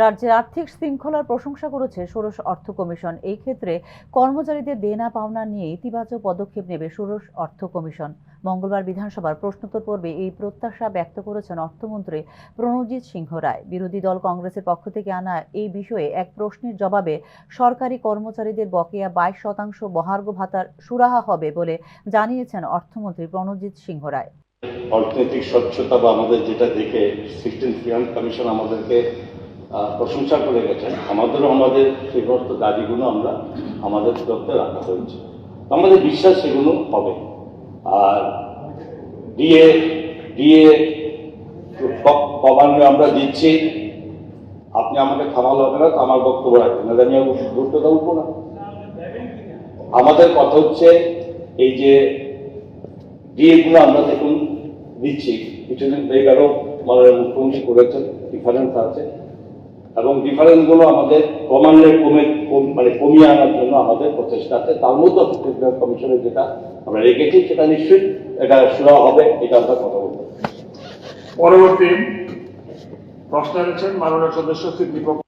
রাজ্যের আর্থিক শৃঙ্খলার প্রশংসা করেছে ষোড়শ অর্থ কমিশন। এই ক্ষেত্রে কর্মচারীদের দেনা পাওনা নিয়ে ইতিবাচক পদক্ষেপ নেবে ষোড়শ অর্থ কমিশন। মঙ্গলবার বিধানসভার প্রশ্নোত্তর পর্বে এই প্রত্যাশা ব্যক্ত করেছেন অর্থমন্ত্রী প্রণজিৎ সিংহ রায়। বিরোধী দল কংগ্রেসের পক্ষ থেকে আনা এই বিষয়ে এক প্রশ্নের জবাবে, সরকারি কর্মচারীদের বকেয়া বাইশ শতাংশ মহার্ঘ ভাতার সুরাহা হবে বলে জানিয়েছেন অর্থমন্ত্রী প্রণজিৎ সিংহ রায়। অর্থনৈতিক স্বচ্ছতা বা আমাদের যেটা দেখে ফিনান্স কমিশন আমাদেরকে প্রশংসা করে গেছেন। আমাদেরও আমাদের সেই সমস্ত দাবিগুলো আমরা, আমাদের তরফে রাখা হয়েছে। আমাদের বিশ্বাস সেগুলো হবে। আর ডিএ ডিএ কমান্ড আমরা দিচ্ছি। আপনি আমাকে থামালে হবে না, আমার বক্তব্য রাখবেন না। আমি গুরুত্বটা উঠবো না। আমাদের কথা হচ্ছে এই যে ডিএগুলো আমরা দেখুন দিচ্ছি। কিছুদিন হয়ে গেল, মাননীয় মুখ্যমন্ত্রী করেছেন ডিফারেন্স আছে। এবং ডিফারেন্সগুলো আমাদের ক্রমান্বয়ে কমে মানে কমিয়ে আনার জন্য আমাদের প্রচেষ্টা আছে। তার মধ্যে কমিশনের যেটা আমরা রেখেছি, সেটা নিশ্চয়ই এটা সুরা হবে, এটা আমরা কথা বলব। পরবর্তী প্রশ্ন এনেছেন মাননীয় সদস্য শ্রী দীপক